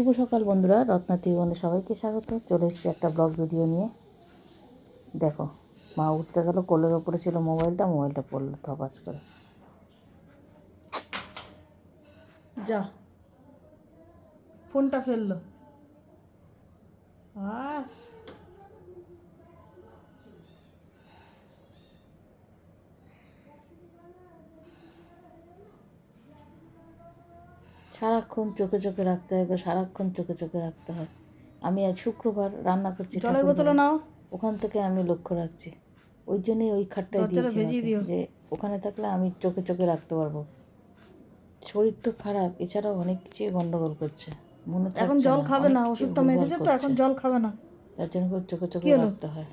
শুভ সকাল বন্ধুরা, রত্না ত্রিবন্ধে সবাইকে স্বাগত। চলে এসেছি একটা ব্লগ ভিডিও নিয়ে। দেখো, মা উঠতে গেল, কোলের ওপরে ছিল মোবাইলটা মোবাইলটা পড়ল ধপাস করে। যা। ফোনটা ফেলল। আর সারাক্ষণ চোখে চোখে রাখতে হয় সারাক্ষণ চোখে চোখে রাখতে হয়। আমি আজ শুক্রবার রান্না করছি জলের বোতলে। নাও। ওখান থেকে আমি লক্ষ্য রাখছি। ওই জন্যই ওই দিয়েছি দিও। যে ওখানে থাকলে আমি চোখে চোখে রাখতে পারব। শরীর তো খারাপ এছাড়াও অনেক কিছুই গন্ডগোল করছে। মনে এখন জল খাবে না ওষুধ তো মেরেছে তো এখন জল খাবে না। তার জন্য চোখে চোখে রাখতে হয়।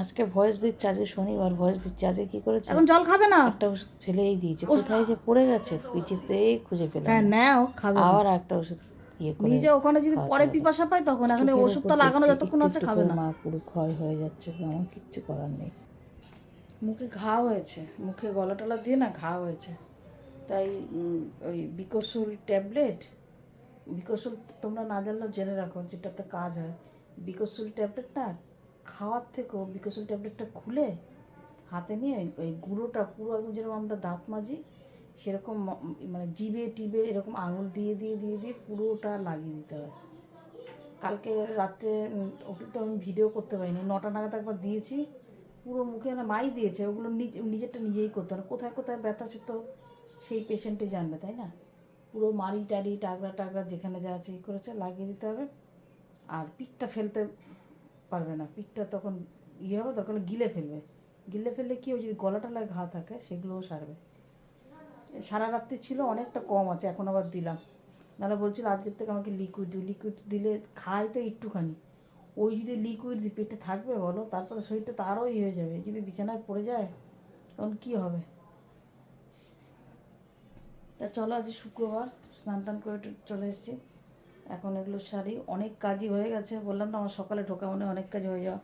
আজকে ভয়েস দিচ্ছে আজকে শনিবার ভয়েস দিচ্ছে আজকে কি করেছে? এখন জল খাবে না? একটা ওষুধ ফেলেই দিয়েছে। কোথায় যে পড়ে গেছে পিছিতে খুঁজে পেলাম হ্যাঁ নাও খাবে। আবার একটা ওষুধ ইয়ে করে নিজে ওখানে যদি পরে পিপাসা পায় তখন এখন ওষুধটা লাগানো যতক্ষণ আছে খাবে না। মা পুরো ক্ষয় হয়ে যাচ্ছে আমার কিচ্ছু করার নেই। মুখে ঘা হয়েছে। মুখে গলা টলা দিয়ে না ঘা হয়েছে। তাই ওই বিকসুল ট্যাবলেট বিকসুল তোমরা না জানলেও জেনে রাখো যেটাতে কাজ হয়। বিকসুল ট্যাবলেট না খাওয়ার থেকেও বিকসুল ট্যাবলেটটা খুলে হাতে নিয়ে ওই- গুঁড়োটা পুরো একদম যেরকম আমরা দাঁত মাজি, সেরকম মানে জিবে, টিবে এরকম আঙুল দিয়ে দিয়ে দিয়ে দিয়ে পুরোটা লাগিয়ে দিতে হয়। কালকে রাত্রে ওকে তো আমি ভিডিও করতে পারিনি, নটা নাগাদ একবার দিয়েছি, পুরো মুখে না মাই দিয়েছে, ওগুলো নিজ- নিজেরটা নিজেই করতে হবে কোথায় কোথায় ব্যথা সে তো সেই পেশেন্টে জানবে, তাই না? পুরো মারি টারি টাগরা টাগরা যেখানে যা আছে ই করেছে, লাগিয়ে দিতে হবে। আর পিঠটা ফেলতে পারবে না। পিঠটা তখন ইয়ে হবে তখন গিলে ফেলবে। গিলে ফেললে কি হবে, যদি গলা টলায় ঘা থাকে, সেগুলোও সারবে। সারা রাত্রি ছিল, অনেকটা কম আছে, এখন আবার দিলাম। নাহলে বলছিল, আজকের থেকে আমাকে লিকুইড লিকুইড দিলে খাই তো একটুখানি। ওই যদি লিকুইড পেটে থাকবে বলো, তারপরে শরীরটা তো আরও ইয়ে হয়ে যাবে। যদি বিছানায় পড়ে যায়, তখন কী হবে? তা চলো, আজ শুক্রবার স্নান টান করে চলে এসেছি। এখন এগুলো সারি অনেক কাজই হয়ে গেছে। বললাম না, আমার সকালে ঢোকা মানে অনেক কাজ হয়ে যাওয়া।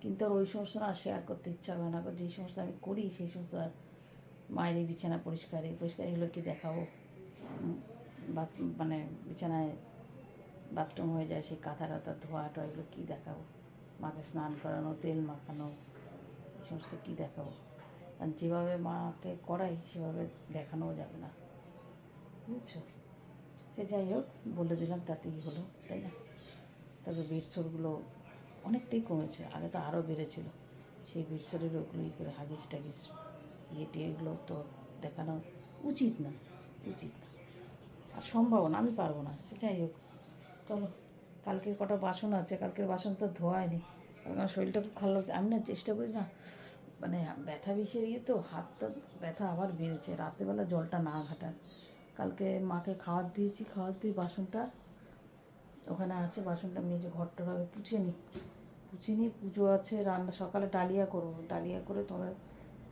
কিন্তু আর ওই সমস্ত না শেয়ার করতে ইচ্ছা হবে না। যেই সমস্ত আমি করি, সেই সমস্ত আর মায়ের বিছানা পরিষ্কার, এই পরিষ্কার এগুলো কি দেখাবো? বাথরুম মানে বিছানায় বাথরুম হয়ে যায়, সেই কাঁথা টাথা, ধোয়া টোয়া এগুলো কী দেখাবো? মাকে স্নান করানো, তেল মাখানো, এই সমস্ত কী দেখাবো? আর যেভাবে মাকে করাই, সেভাবে দেখানোও যাবে না। বুঝছ? সে যাই হোক, বলে দিলাম তাতেই হলো, তাই না? তবে বেডশোরগুলো অনেকটাই কমেছে, আগে তো আরও বেড়েছিল। সেই বেডশোরের ওগুলো ই করে হাগিস টাগিস ইয়ে এগুলো তো দেখানো উচিত না উচিত না। আর সম্ভব না, আমি পারব না, সে যাই হোক। চলো, কালকের কটা বাসন আছে, কালকের বাসন তো ধোয়ায়নি। আমার শরীরটা খুব ভালো লাগছে, আমি না চেষ্টা করি না মানে ব্যথা বিষের ইয়ে তো হাতটা ব্যথা আবার বেড়েছে, রাত্রেবেলা জলটা না ঘাটার। কালকে মাকে খাওয়ার দিয়েছি, খাওয়ার দিয়ে বাসনটা ওখানে আছে, বাসনটা মেজে ঘরটা আগে পুছে নিই পুছে নিই পুজো আছে, রান্না সকালে ডালিয়া করব। ডালিয়া করে তোমার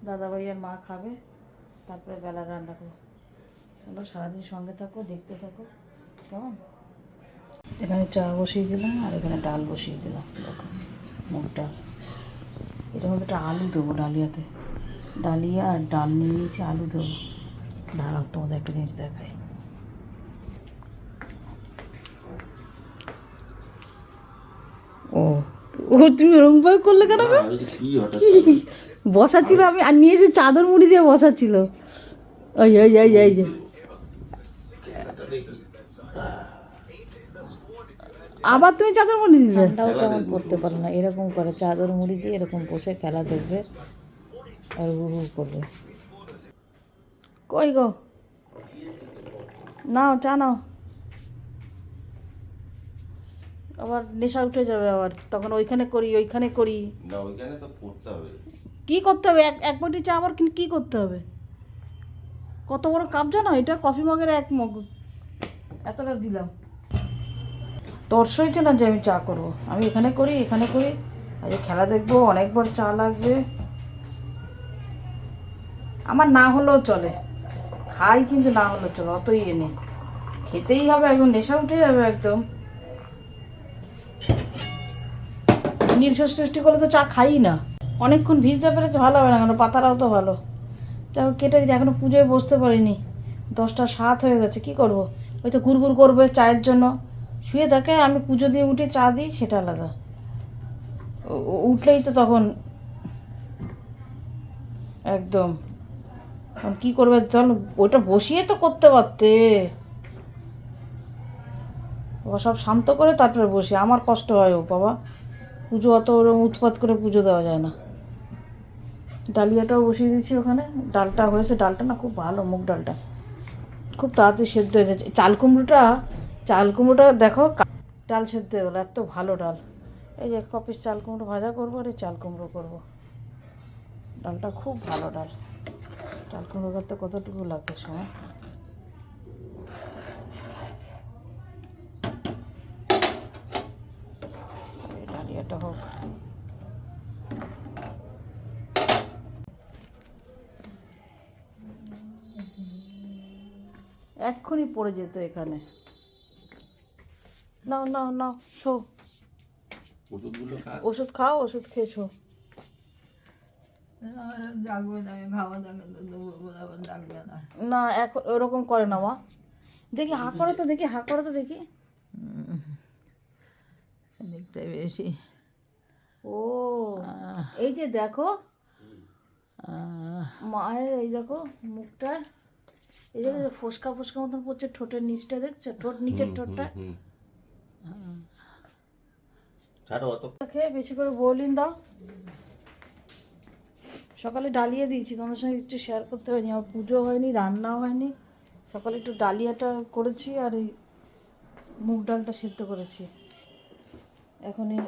দাদাভাই আর মা খাবে, তারপরে বেলা রান্না করব। চলো সারাদিন সঙ্গে থাকো, দেখতে থাকো। কেমন? এখানে চা বসিয়ে দিলাম আর এখানে ডাল বসিয়ে দিলাম। মুগ ডাল এটার মধ্যে একটা আলু দেবো ডালিয়াতে। ডালিয়া আর ডাল নিয়ে নিয়েছি, আলু দেবো। দাঁড়াও তোমাদের একটা জিনিস দেখাই। ও ও তুমি ওরকম ভাবে করলে কেন বসা ছিল আমি আর নিয়ে এসে চাদর মুড়ি দিয়ে বসা ছিল ওই ওই ওই ওই যে। আবার তুমি চাদর মুড়ি দিলে? ঠান্ডাও তেমন পড়তে পারো না। এরকম করে চাদর মুড়ি দিয়ে এরকম বসে খেলা দেখবে। আর হু হু করবে। কই গো? নাও চা নাও। আবার নেশা উঠে যাবে আবার। তখন ওইখানে করি ওইখানে করি। না ওইখানে তো পড়তে হবে। কি করতে হবে? এক এক বাটি চা আবার কি- করতে হবে? কত বড় কাপ জানো? এটা কফি মগের এক মগ। এতটা দিলাম। তোর হয়েছে না যে আমি চা করব? আমি এখানে করি এখানে করি। আজ খেলা দেখব অনেকবার চা লাগবে। আমার না হলেও চলে। খাই কিন্তু না হলেও চলে অতই এনে খেতেই হবে একদম, নেশা উঠে যাবে একদম। নীল ষষ্ঠী ষষ্ঠী করলে তো চা খাই না। অনেকক্ষণ ভিজতে পেরেছে, ভালো হবে না কেন? পাতারাও তো ভালো। তাও কেটে দিই এখনও পুজোয় বসতে পারিনি। দশটা সাত হয়ে গেছে, কি করব? ওই তো গুড় গুড় করবে চায়ের জন্য। শুয়ে থাকে, আমি পুজো দিয়ে উঠে চা দিই, সেটা আলাদা। উঠলেই তো তখন একদম। এখন কী করবে? চল ওটা বসিয়ে তো করতে পারতে। বাবা, সব শান্ত করে তারপরে বসে। আমার কষ্ট হয় ও, বাবা। পুজো অত ওরকম উৎপাত করে পুজো দেওয়া যায় না। ডালিয়াটাও বসিয়ে দিচ্ছি ওখানে। ডালটা হয়েছে। ডালটা না খুব ভালো, মুগ ডালটা। খুব তাড়াতাড়ি সেদ্ধ হয়েছে চাল কুমড়োটা চাল কুমড়োটা দেখো ডাল সেদ্ধ হয়ে গেলো। এত ভালো ডাল। এই যে কপিস চাল কুমড়ো ভাজা করব আর এই চাল কুমড়ো করব। ডালটা খুব ভালো ডাল। চাল কুমড়ো করতে কতটুকু লাগবে সময় ডালিয়াটা হোক। এক্ষুনি পড়ে যেত এখানে। নাও নাও নাও শো। ওষুধ খাও ওষুধ খেয়েছো না এখন ওরকম করে না মা। দেখি হা করে তো দেখি হা করে তো দেখি। এদিকটাই বেশি। ও এই যে দেখো মায়ের এই দেখো মুখটা এই যে ফোসকা ফোসকা মতন পড়ছে ঠোঁটের নিচটা দেখছ? ঠোঁট নিচের ঠোঁটটা। খেয়ে বেশি করে বোলিন দাও। সকালে ডালিয়া দিয়েছি তোমাদের সঙ্গে একটু শেয়ার করতে পারিনি। আমার পুজো হয়নি রান্নাও হয়নি। সকালে একটু ডালিয়াটা করেছি আর এই মুগ ডালটা সিদ্ধ করেছি। এখনই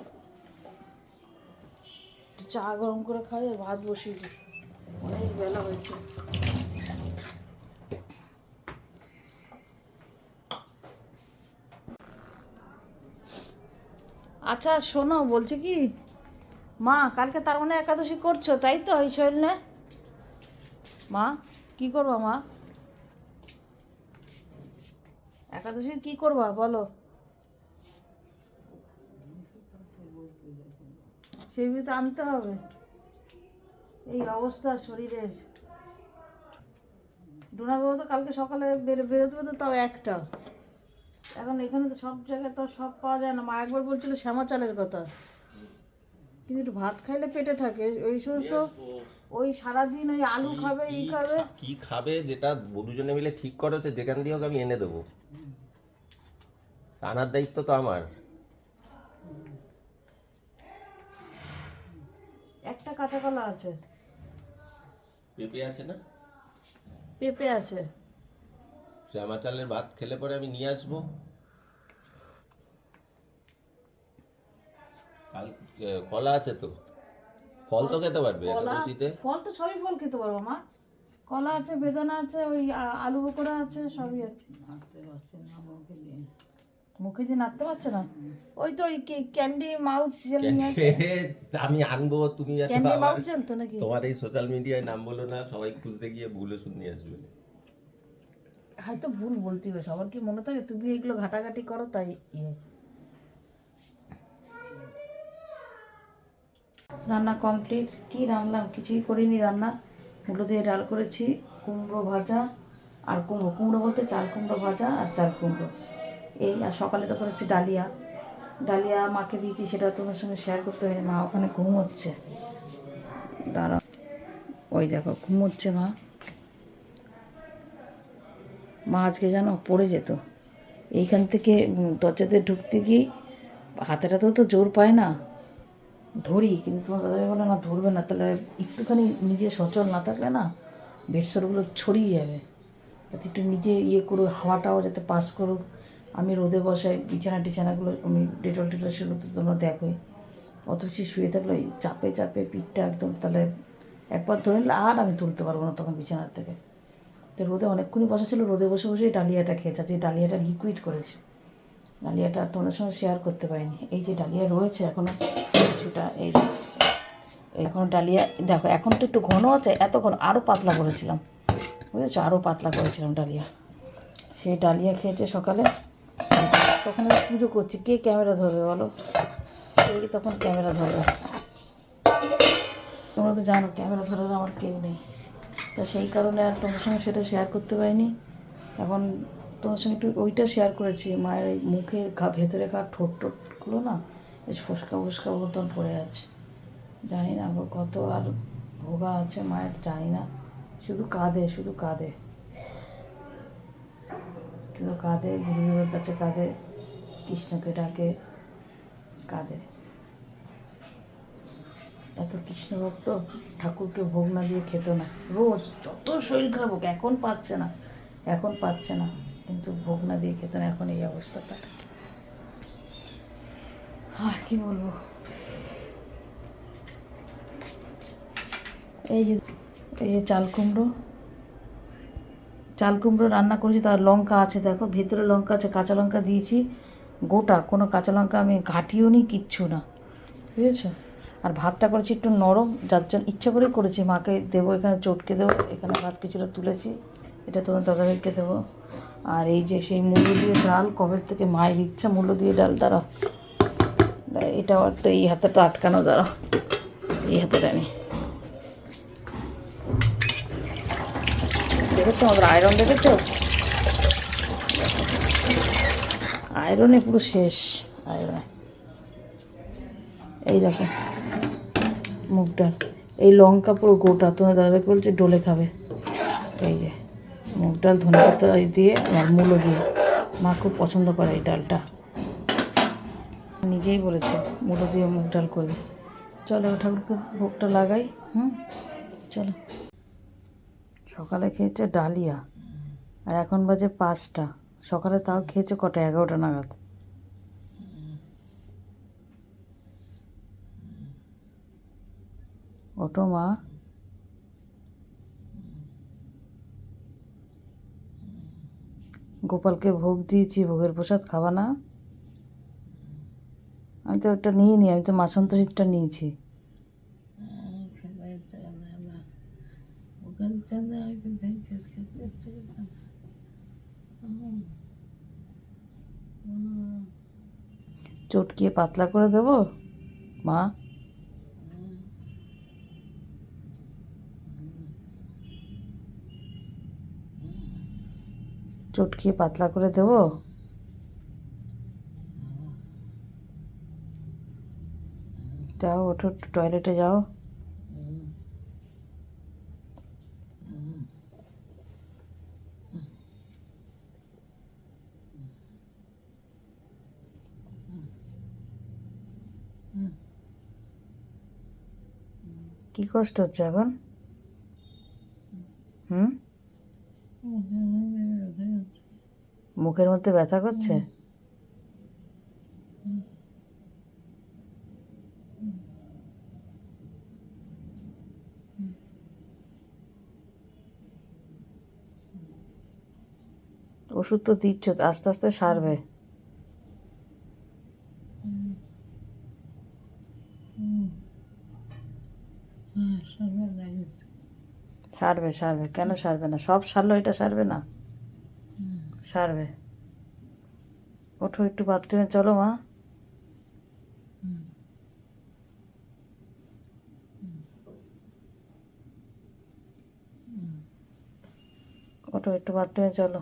একটু চা গরম করে খাই আর ভাত বসিয়ে দিই। অনেক বেলা হয়েছে। আচ্ছা শোনো বলছি কি মা, কালকে তার মানে একাদশী করছ, তাই তো ওই শরীরে মা, কি করবা মা? একাদশী কি করবা, বলো? সেই তো আনতে হবে। এই অবস্থা শরীরের। ডোনার বাবু তো কালকে সকালে বেরো, বেরোতে বেরোতে তাও একটা। এখন এখানে তো সব জায়গায় তো সব পাওয়া যায় না। মা একবার বলছিল শ্যামা চালের কথা। কিন্তু একটু ভাত খাইলে পেটে থাকে। ওই সমস্ত ওই সারাদিন ওই আলু খাবে ই খাবে। কি খাবে যেটা দুজনে মিলে ঠিক করেছে যেখান দিয়ে আমি এনে দেবো। আনার দায়িত্ব তো আমার। একটা কাঁচা কলা আছে। পেঁপে আছে না? পেঁপে আছে। শ্যামা চালের ভাত খেলে পরে আমি নিয়ে আসব। কাল কলা আছে তো? ফল তো খেতে পারবে কলা একাদশীতে ফল তো সবই ফল খেতে পারব মা। কলা আছে বেদানা আছে ওই আলু বকরা আছে সবই আছে। মুখে যে নাড়তে পারছে না? ওই তো ওই ক্যান্ডি মাউথ জেল আমি আনব তুমি ক্যান্ডি মাউথ জেল তো নাকি? তোমার এই সোশ্যাল মিডিয়ায় নাম বলো না সবাই খুঁজতে গিয়ে ভুলে নিয়ে আসবে। হয়তো ভুল বলতে হবে সবার কি মনে থাকে? তুমি এগুলো ঘাটাঘাটি করো তাই ইয়ে। রান্না কমপ্লিট। কি রান্নাম? কিছুই করিনি রান্না। এগুলো দিয়ে ডাল করেছি, কুমড়ো ভাজা আর কুমড়ো। কুমড়ো বলতে চাল কুমড়ো ভাজা আর চাল কুমড়ো। এই আর সকালে তো করেছি ডালিয়া। ডালিয়া মাকে দিয়েছি, সেটা তোমার সঙ্গে শেয়ার করতে পারি মা ওখানে ঘুমোচ্ছে। দাঁড়া ওই দেখো, ঘুমোচ্ছে মা। মা আজকে জানো পড়ে যেত। এইখান থেকে দরজাতে ঢুকতে গিয়ে হাতেটাতেও তো জোর পায় না। ধরি, কিন্তু তোমার দাদা বলে, না, ধরবে না। তাহলে একটুখানি নিজে সচল না থাকলে না বেডশোরগুলো ছড়িয়ে যাবে। যাতে একটু নিজে ইয়ে করো হাওয়াটাও যাতে পাস করুক। আমি রোদে বসাই, বিছানা টিছানাগুলো আমি ডেটল টেটল সেগুলো তো তোমরা দেখোই। অত বেশি শুয়ে থাকলে ওই চাপে চাপে পিঠটা একদম তাহলে একবার ধরে নিলে আর আমি তুলতে পারব না তখন বিছানার থেকে। তো রোদে অনেকক্ষণই বসা ছিল, রোদে বসে বসে ডালিয়াটা খেয়েছে। যে ডালিয়াটা লিকুইড করেছে। ডালিয়াটা তোমাদের সঙ্গে শেয়ার করতে পারিনি। এই যে ডালিয়া রয়েছে এখনও কিছুটা এই যে, এখন ডালিয়া, দেখো, এখন তো একটু ঘন আছে, এত ঘন আরও পাতলা করেছিলাম। বুঝেছ? আরও পাতলা করেছিলাম ডালিয়া। সেই ডালিয়া খেয়েছে সকালে। তখন পুজো করছি। কে ক্যামেরা ধরবে বলো? কে তখন ক্যামেরা ধরবে? তোমরা তো জানো, ক্যামেরা ধরার আমার কেউ নেই। তো সেই কারণে আর তোমার সঙ্গে সেটা শেয়ার করতে পারিনি। এখন তোমার সঙ্গে একটু ওইটা শেয়ার করেছি। মায়ের এই মুখের ঘা ভেতরে ঘা ঠোঁট টোটগুলো না, বেশ ফসকা ফসকা মতন পড়ে আছে। জানি না কত আর ভোগা আছে মায়ের, জানি না। শুধু কাঁদে শুধু কাঁদে। শুধু কাঁদে, গুরুদেবের কাছে কাঁদে, কৃষ্ণকে ডাকে, কাঁদে। এত কৃষ্ণ ভক্ত, ঠাকুরকে ভোগ না দিয়ে খেত না। রোজ যত শরীর খারাপ হোক, এখন পাচ্ছে না, এখন পাচ্ছে না। কিন্তু ভোগ না দিয়ে খেত না এখন এই অবস্থা তার আর কি বলব? এই যে এই যে চাল কুমড়ো। চাল কুমড়ো রান্না করেছি, তার লঙ্কা আছে, দেখো। ভেতরে লঙ্কা আছে, কাঁচা লঙ্কা দিয়েছি। গোটা, কোনো কাঁচা লঙ্কা আমি ঘাটিও নি, কিচ্ছু না। বুঝেছ? আর ভাতটা করেছি একটু নরম, যার জন্য ইচ্ছা করেই করেছি। মাকে দেবো, এখানে চটকে দেবো, এখানে ভাত কিছুটা তুলেছি। এটা তোমার দাদাভাইকে দেবো। আর এই যে সেই মূল্য দিয়ে ডাল কবের থেকে মায়ের ইচ্ছা মূল্য দিয়ে ডাল দ্বারা এটা আর তো এই হাতে তো আটকানো দ্বারা এই হাতেটা নেই দেখেছ আমাদের আয়রন দেখেছ? আয়রনে পুরো শেষ, আয়রনে। এই দেখো, মুগ ডাল। এই লঙ্কা পুরো গোটা, তোমার দাদাকে বলছে ডোলে খাবে। এই যে। মুগ ডাল, ধনে পাতা দিয়ে আর মূলো দিয়ে। মা খুব পছন্দ করে এই ডালটা। নিজেই বলেছে, মূলো দিয়ে মুগ ডাল করবে। চলো ঠাকুরকে ভোগটা লাগাই, হুম? চলো। সকালে খেয়েছে ডালিয়া, আর এখন বাজে পাঁচটা। সকালে তাও খেয়েছে কটা? এগারোটা নাগাদ। ওটো মা। গোপালকে ভোগ দিয়েছি, ভোগের প্রসাদ খাবা না। আমি তো ওটা নিয়ে নি, আমি তো মাসন্তরীরটা নিয়েছি। চটকিয়ে পাতলা করে দেবো? মা? চটকিয়ে পাতলা করে দেবো। যাও ওঠো টয়লেটে যাও। কি কষ্ট হচ্ছে এখন হুম মুখের মধ্যে ব্যথা করছে? ওষুধ তো দিচ্ছ আস্তে আস্তে সারবে। সারবে সারবে। কেন সারবে না? সব সারলো এটা সারবে না? সারবে। ওঠো একটু বাথরুমে চলো মা। ওঠো একটু বাথরুমে চলো।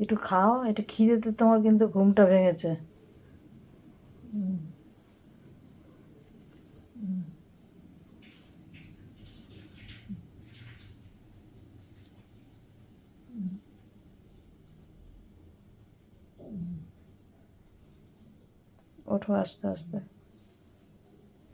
একটু খাও একটু খিদেতে তোমার কিন্তু ঘুমটা ভেঙেছে। ওঠো আস্তে আস্তে।